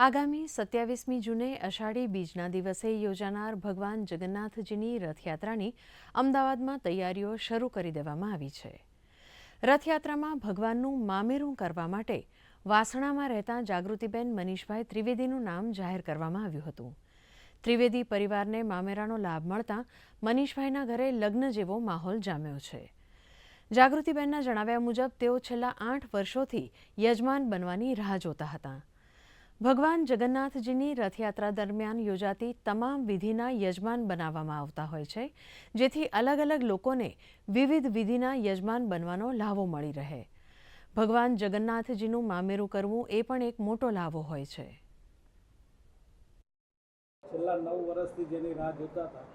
આગામી સત્યાવીસમી જૂને અષાઢી બીજના દિવસે યોજાનાર ભગવાન જગન્નાથજીની રથયાત્રાની અમદાવાદમાં તૈયારીઓ શરૂ કરી દેવામાં આવી છે. રથયાત્રામાં ભગવાનનું મામેરું કરવા માટે વાસણામાં રહેતા જાગૃતિબેન મનીષભાઈ ત્રિવેદીનું નામ જાહેર કરવામાં આવ્યું હતું. ત્રિવેદી પરિવારને મામેરાનો લાભ મળતા મનીષભાઈના ઘરે લગ્ન જેવો માહોલ જામ્યો છે. જાગૃતિબેનના જણાવ્યા મુજબ તેઓ છેલ્લા આઠ વર્ષોથી યજમાન બનવાની રાહ જોતા હતા. ભગવાન જગન્નાથજીની રથયાત્રા દરમિયાન યોજાતી તમામ વિધિના યજમાન બનાવવામાં આવતા હોય છે, જેથી અલગ અલગ લોકોને વિવિધ વિધિના યજમાન બનવાનો લાભો મળી રહે. ભગવાન જગન્નાથજીનું મામેરું કરવું એ પણ એક મોટો લાભો હોય છે. છેલ્લા નવ વર્ષથી જેની રાહ જોતા હતા,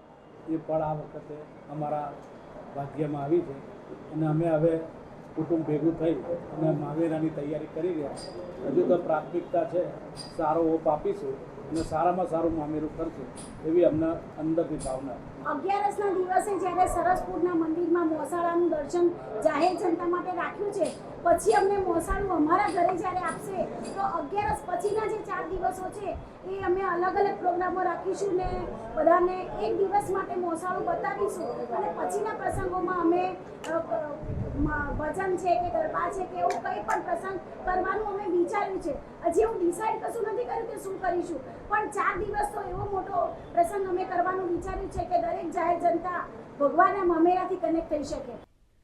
એ પણ આ વખતે અમારા ભાગ્યમાં આવી છે. અને અમે હવે કુટુંબ ભેગું થઈ અને માવેરાની તૈયારી કરી રહ્યા હજુ તો પ્રાથમિકતા છે, સારો ઓપ આપીશું અને સારામાં સારું મામેરું કરશું એવી અમને અંદરની ભાવના. અગિયારસના દિવસે જ્યારે સરસપુરના મંદિરમાં મોસાળાનું દર્શન જાહેર જનતા માટે રાખ્યું છે, પછી અમને મોસાળું અમારા ઘરે જ્યારે આપશે, તો અગિયારસ પછીના જે ચાર દિવસો છે, એ અમે અલગ અલગ પ્રોગ્રામો રાખીશું ને બધાને એક દિવસ માટે મોસાળું બતાવીશું. અને પછીના પ્રસંગોમાં અમે ભજન છે કે ગરબા છે કે એવું કંઈ પણ પ્રસંગ કરવાનું અમે વિચાર્યું છે. હજી હું ડિસાઈડ કશું નથી કર્યું કે શું કરીશું. પણ ચાર દિવસ તો એવો મોટો પ્રસંગ અમે કરવાનું વિચાર્યું છે કે દરેક જાહેર જનતા ભગવાનના મમેરાથી કનેક્ટ થઈ શકે.